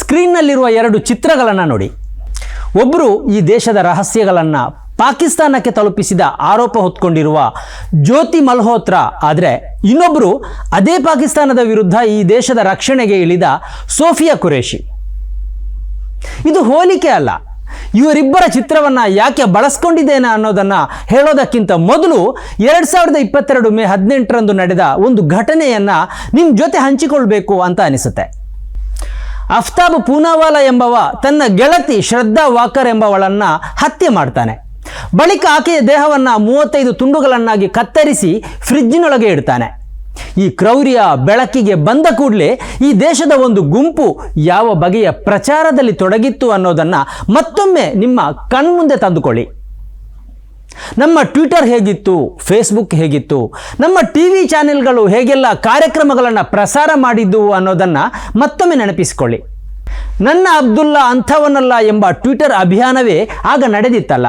ಸ್ಕ್ರೀನ್ನಲ್ಲಿರುವ ಎರಡು ಚಿತ್ರಗಳನ್ನು ನೋಡಿ. ಒಬ್ಬರು ಈ ದೇಶದ ರಹಸ್ಯಗಳನ್ನು ಪಾಕಿಸ್ತಾನಕ್ಕೆ ತಲುಪಿಸಿದ ಆರೋಪ ಹೊತ್ಕೊಂಡಿರುವ ಜ್ಯೋತಿ ಮಲ್ಹೋತ್ರಾ, ಆದರೆ ಇನ್ನೊಬ್ಬರು ಅದೇ ಪಾಕಿಸ್ತಾನದ ವಿರುದ್ಧ ಈ ದೇಶದ ರಕ್ಷಣೆಗೆ ಇಳಿದ ಸೋಫಿಯಾ ಕುರೇಶಿ ಇದು ಹೋಲಿಕೆ ಅಲ್ಲ. ಇವರಿಬ್ಬರ ಚಿತ್ರವನ್ನು ಯಾಕೆ ಬಳಸ್ಕೊಂಡಿದ್ದೇನೆ ಅನ್ನೋದನ್ನು ಹೇಳೋದಕ್ಕಿಂತ ಮೊದಲು ಎರಡು ಸಾವಿರದ ಇಪ್ಪತ್ತೆರಡು ಮೇ ಹದಿನೆಂಟರಂದು ನಡೆದ ಒಂದು ಘಟನೆಯನ್ನು ನಿಮ್ಮ ಜೊತೆ ಹಂಚಿಕೊಳ್ಬೇಕು ಅಂತ ಅನಿಸುತ್ತೆ. ಅಫ್ತಾಬ್ ಪೂನಾವಾಲಾ ಎಂಬವ ತನ್ನ ಗೆಳತಿ ಶ್ರದ್ಧಾ ವಾಕರ್ ಎಂಬವಳನ್ನು ಹತ್ಯೆ ಮಾಡ್ತಾನೆ. ಬಳಿಕ ಆಕೆಯ ದೇಹವನ್ನು ಮೂವತ್ತೈದು ತುಂಡುಗಳನ್ನಾಗಿ ಕತ್ತರಿಸಿ ಫ್ರಿಜ್ನೊಳಗೆ ಇಡ್ತಾನೆ. ಈ ಕ್ರೌರ್ಯ ಬೆಳಕಿಗೆ ಬಂದ ಕೂಡಲೇ ಈ ದೇಶದ ಒಂದು ಗುಂಪು ಯಾವ ಬಗೆಯ ಪ್ರಚಾರದಲ್ಲಿ ತೊಡಗಿತ್ತು ಅನ್ನೋದನ್ನು ಮತ್ತೊಮ್ಮೆ ನಿಮ್ಮ ಕಣ್ಮುಂದೆ ತಂದುಕೊಳ್ಳಿ. ನಮ್ಮ ಟ್ವಿಟರ್ ಹೇಗಿತ್ತು? ಫೇಸ್ಬುಕ್ ಹೇಗಿತ್ತು? ನಮ್ಮ ಟಿ ವಿ ಚಾನೆಲ್ಗಳು ಹೇಗೆಲ್ಲ ಕಾರ್ಯಕ್ರಮಗಳನ್ನು ಪ್ರಸಾರ ಮಾಡಿದ್ದು ಅನ್ನೋದನ್ನು ಮತ್ತೊಮ್ಮೆ ನೆನಪಿಸಿಕೊಳ್ಳಿ. ನನ್ನ ಅಬ್ದುಲ್ಲಾ ಅಂಥವನಲ್ಲ ಎಂಬ ಟ್ವಿಟರ್ ಅಭಿಯಾನವೇ ಆಗ ನಡೆದಿತ್ತಲ್ಲ.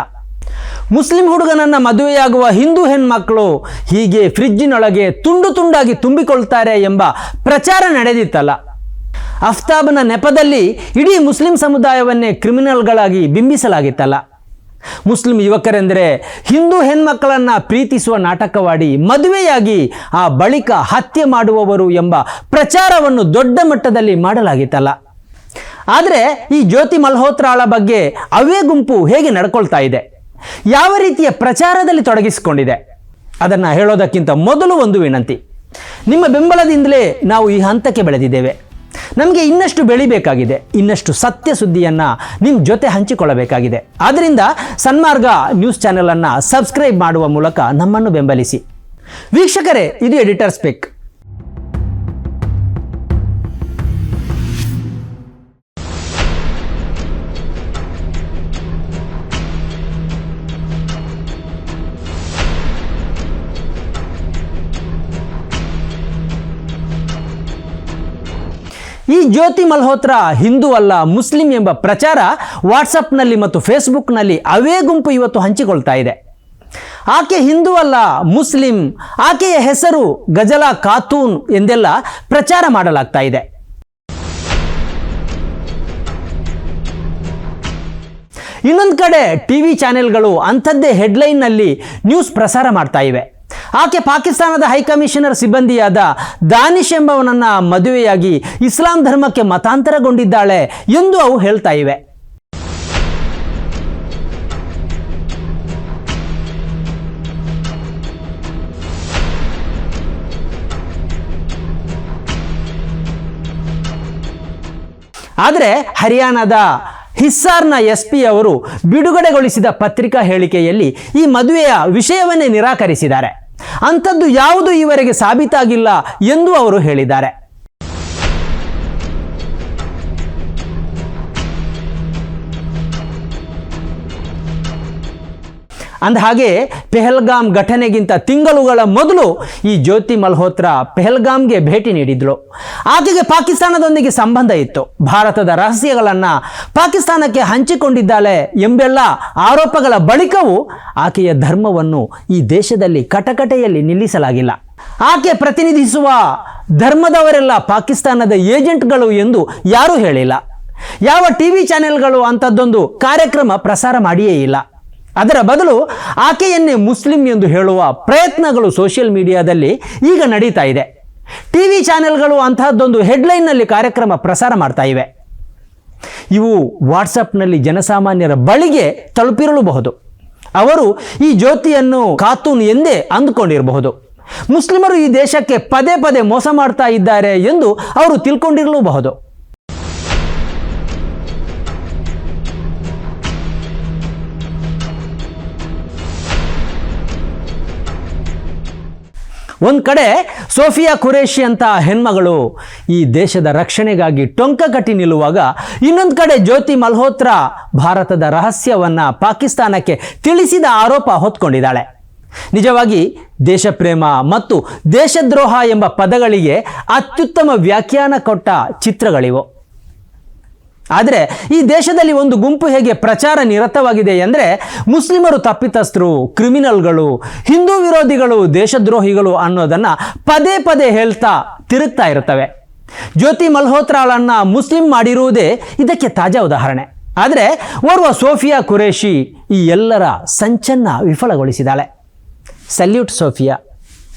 ಮುಸ್ಲಿಂ ಹುಡುಗನನ್ನು ಮದುವೆಯಾಗುವ ಹಿಂದೂ ಹೆಣ್ಮಕ್ಕಳು ಹೀಗೆ ಫ್ರಿಜ್ಜಿನೊಳಗೆ ತುಂಡು ತುಂಡಾಗಿ ತುಂಬಿಕೊಳ್ತಾರೆ ಎಂಬ ಪ್ರಚಾರ ನಡೆದಿತ್ತಲ್ಲ. ಅಫ್ತಾಬ್ನ ನೆಪದಲ್ಲಿ ಇಡೀ ಮುಸ್ಲಿಂ ಸಮುದಾಯವನ್ನೇ ಕ್ರಿಮಿನಲ್ಗಳಾಗಿ ಬಿಂಬಿಸಲಾಗಿತ್ತಲ್ಲ. ಮುಸ್ಲಿಂ ಯುವಕರೆಂದರೆ ಹಿಂದೂ ಹೆಣ್ಮಕ್ಕಳನ್ನು ಪ್ರೀತಿಸುವ ನಾಟಕವಾಡಿ ಮದುವೆಯಾಗಿ ಆ ಬಳಿಕ ಹತ್ಯೆ ಮಾಡುವವರು ಎಂಬ ಪ್ರಚಾರವನ್ನು ದೊಡ್ಡ ಮಟ್ಟದಲ್ಲಿ ಮಾಡಲಾಗಿತ್ತಲ್ಲ. ಆದರೆ ಈ ಜ್ಯೋತಿ ಮಲ್ಹೋತ್ರಾಳ ಬಗ್ಗೆ ಅವೇ ಗುಂಪು ಹೇಗೆ ನಡ್ಕೊಳ್ತಾ ಇದೆ? ಯಾವ ರೀತಿಯ ಪ್ರಚಾರದಲ್ಲಿ ತೊಡಗಿಸಿಕೊಂಡಿದೆ? ಅದನ್ನು ಹೇಳೋದಕ್ಕಿಂತ ಮೊದಲು ಒಂದು ವಿನಂತಿ. ನಿಮ್ಮ ಬೆಂಬಲದಿಂದಲೇ ನಾವು ಈ ಹಂತಕ್ಕೆ ಬೆಳೆದಿದ್ದೇವೆ. ನಮಗೆ ಇನ್ನಷ್ಟು ಬೆಳಿಬೇಕಾಗಿದೆ, ಇನ್ನಷ್ಟು ಸತ್ಯ ಸುದ್ದಿಯನ್ನು ನಿಮ್ಮ ಜೊತೆ ಹಂಚಿಕೊಳ್ಳಬೇಕಾಗಿದೆ. ಆದ್ದರಿಂದ ಸನ್ಮಾರ್ಗ ನ್ಯೂಸ್ ಚಾನೆಲನ್ನು ಸಬ್ಸ್ಕ್ರೈಬ್ ಮಾಡುವ ಮೂಲಕ ನಮ್ಮನ್ನು ಬೆಂಬಲಿಸಿ. ವೀಕ್ಷಕರೇ, ಇದು ಎಡಿಟರ್ ಸ್ಪೆಕ್. ಈ ಜ್ಯೋತಿ ಮಲ್ಹೋತ್ರಾ ಹಿಂದೂ ಅಲ್ಲ, ಮುಸ್ಲಿಂ ಎಂಬ ಪ್ರಚಾರ ವಾಟ್ಸಪ್ನಲ್ಲಿ ಮತ್ತು ಫೇಸ್ಬುಕ್ನಲ್ಲಿ ಅವೇ ಗುಂಪು ಇವತ್ತು ಹಂಚಿಕೊಳ್ತಾ ಇದೆ. ಆಕೆ ಹಿಂದೂ ಅಲ್ಲ, ಮುಸ್ಲಿಂ, ಆಕೆಯ ಹೆಸರು ಗಜಲಾ ಖಾತೂನ್ ಎಂದೆಲ್ಲ ಪ್ರಚಾರ ಮಾಡಲಾಗ್ತಾ ಇದೆ. ಇನ್ನೊಂದು ಕಡೆ ಟಿ ವಿ ಚಾನೆಲ್ಗಳು ಅಂಥದ್ದೇ ಹೆಡ್ಲೈನ್ನಲ್ಲಿ ನ್ಯೂಸ್ ಪ್ರಸಾರ ಮಾಡ್ತಾ ಇವೆ. ಆಕೆ ಪಾಕಿಸ್ತಾನದ ಹೈಕಮಿಷನರ್ ಸಿಬ್ಬಂದಿಯಾದ ದಾನಿಶ್ ಎಂಬವನನ್ನ ಮದುವೆಯಾಗಿ ಇಸ್ಲಾಂ ಧರ್ಮಕ್ಕೆ ಮತಾಂತರಗೊಂಡಿದ್ದಾಳೆ ಎಂದು ಅವು ಹೇಳ್ತಾ ಇವೆ. ಆದರೆ ಹರಿಯಾಣದ ಹಿಸ್ಸಾರ್ನ ಎಸ್ ಪಿ ಅವರು ಬಿಡುಗಡೆಗೊಳಿಸಿದ ಪತ್ರಿಕಾ ಹೇಳಿಕೆಯಲ್ಲಿ ಈ ಮದುವೆಯ ವಿಷಯವನ್ನೇ ನಿರಾಕರಿಸಿದ್ದಾರೆ. ಅಂಥದ್ದು ಯಾವುದು ಈವರೆಗೆ ಸಾಬೀತಾಗಿಲ್ಲ ಎಂದು ಅವರು ಹೇಳಿದ್ದಾರೆ. ಅಂದಹಾಗೆ ಪೆಹಲ್ಗಾಮ್ ಘಟನೆಗಿಂತ ತಿಂಗಳುಗಳ ಮೊದಲು ಈ ಜ್ಯೋತಿ ಮಲ್ಹೋತ್ರಾ ಪೆಹಲ್ಗಾಮ್ಗೆ ಭೇಟಿ ನೀಡಿದ್ಳು ಆಕೆಗೆ ಪಾಕಿಸ್ತಾನದೊಂದಿಗೆ ಸಂಬಂಧ ಇತ್ತು. ಭಾರತದ ರಹಸ್ಯಗಳನ್ನು ಪಾಕಿಸ್ತಾನಕ್ಕೆ ಹಂಚಿಕೊಂಡಿದ್ದಾಳೆ ಎಂಬೆಲ್ಲ ಆರೋಪಗಳ ಬಳಿಕವೂ ಆಕೆಯ ಧರ್ಮವನ್ನು ಈ ದೇಶದಲ್ಲಿ ಕಟಕಟೆಯಲ್ಲಿ ನಿಲ್ಲಿಸಲಾಗಿಲ್ಲ. ಆಕೆ ಪ್ರತಿನಿಧಿಸುವ ಧರ್ಮದವರೆಲ್ಲ ಪಾಕಿಸ್ತಾನದ ಏಜೆಂಟ್ಗಳು ಎಂದು ಯಾರೂ ಹೇಳಿಲ್ಲ. ಯಾವ ಟಿ ವಿ ಚಾನೆಲ್ಗಳು ಅಂಥದ್ದೊಂದು ಕಾರ್ಯಕ್ರಮ ಪ್ರಸಾರ ಮಾಡಿಯೇ ಇಲ್ಲ. ಅದರ ಬದಲು ಆಕೆಯನ್ನೇ ಮುಸ್ಲಿಂ ಎಂದು ಹೇಳುವ ಪ್ರಯತ್ನಗಳು ಸೋಷಿಯಲ್ ಮೀಡಿಯಾದಲ್ಲಿ ಈಗ ನಡೀತಾ ಇದೆ. ಟಿ ವಿ ಚಾನೆಲ್ಗಳು ಅಂತಹದ್ದೊಂದು ಹೆಡ್ಲೈನ್ನಲ್ಲಿ ಕಾರ್ಯಕ್ರಮ ಪ್ರಸಾರ ಮಾಡ್ತಾ ಇವೆ. ಇವು ವಾಟ್ಸಪ್ನಲ್ಲಿ ಜನಸಾಮಾನ್ಯರ ಬಳಿಗೆ ತಲುಪಿರಲೂಬಹುದು. ಅವರು ಈ ಜ್ಯೋತಿಯನ್ನು ಖಾತೂನ್ ಎಂದೇ ಅಂದುಕೊಂಡಿರಬಹುದು. ಮುಸ್ಲಿಮರು ಈ ದೇಶಕ್ಕೆ ಪದೇ ಪದೇ ಮೋಸ ಮಾಡ್ತಾ ಇದ್ದಾರೆ ಎಂದು ಅವರು ತಿಳ್ಕೊಂಡಿರಲೂಬಹುದು. ಒಂದು ಕಡೆ ಸೋಫಿಯಾ ಖುರೇಶಿ ಅಂತ ಹೆಣ್ಮಗಳು ಈ ದೇಶದ ರಕ್ಷಣೆಗಾಗಿ ಟೊಂಕ ಕಟ್ಟಿ ನಿಲ್ಲುವಾಗ ಇನ್ನೊಂದು ಕಡೆ ಜ್ಯೋತಿ ಮಲ್ಹೋತ್ರಾ ಭಾರತದ ರಹಸ್ಯವನ್ನು ಪಾಕಿಸ್ತಾನಕ್ಕೆ ತಿಳಿಸಿದ ಆರೋಪ ಹೊತ್ಕೊಂಡಿದ್ದಾಳೆ. ನಿಜವಾಗಿ ದೇಶಪ್ರೇಮ ಮತ್ತು ದೇಶದ್ರೋಹ ಎಂಬ ಪದಗಳಿಗೆ ಅತ್ಯುತ್ತಮ ವ್ಯಾಖ್ಯಾನ ಕೊಟ್ಟ ಚಿತ್ರಗಳಿವು. ಆದರೆ ಈ ದೇಶದಲ್ಲಿ ಒಂದು ಗುಂಪು ಹೇಗೆ ಪ್ರಚಾರ ನಿರತವಾಗಿದೆ ಅಂದರೆ ಮುಸ್ಲಿಮರು ತಪ್ಪಿತಸ್ಥರು, ಕ್ರಿಮಿನಲ್ಗಳು, ಹಿಂದೂ ವಿರೋಧಿಗಳು, ದೇಶದ್ರೋಹಿಗಳು ಅನ್ನೋದನ್ನು ಪದೇ ಪದೇ ಹೇಳ್ತಾ ತಿರುಗ್ತಾ ಇರ್ತವೆ. ಜ್ಯೋತಿ ಮಲ್ಹೋತ್ರಾಳನ್ನು ಮುಸ್ಲಿಂ ಮಾಡಿರುವುದೇ ಇದಕ್ಕೆ ತಾಜಾ ಉದಾಹರಣೆ. ಆದರೆ ಓರ್ವ ಸೋಫಿಯಾ ಕುರೇಶಿ ಈ ಎಲ್ಲರ ಸಂಚನ್ನ ವಿಫಲಗೊಳಿಸಿದ್ದಾಳೆ ಸಲ್ಯೂಟ್ ಸೋಫಿಯಾ.